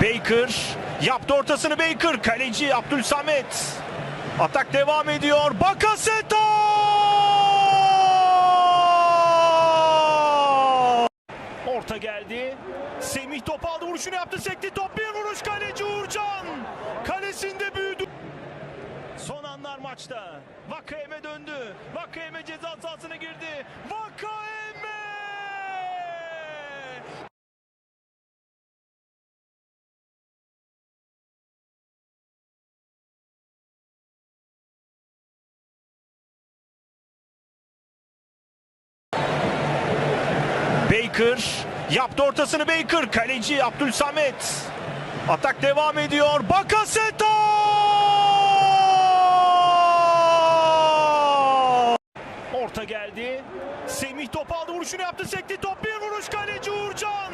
Baker yaptı ortasını Baker. Kaleci Abdülsamet. Atak devam ediyor. Bakaseto! Orta geldi. Semih top aldı. Vuruşunu yaptı. Sekti top. Bir vuruş kaleci Uğurcan. Kalesinde büyüdü. Son anlar maçta. Vakayeme döndü. Vakayeme ceza sahasına girdi. Vakayeme! Baker yaptı ortasını Baker. Kaleci Abdülsamet. Atak devam ediyor. Bakaseto! Orta geldi. Semih top aldı. Vuruşunu yaptı. Sekti top. Bir vuruş kaleci Uğurcan.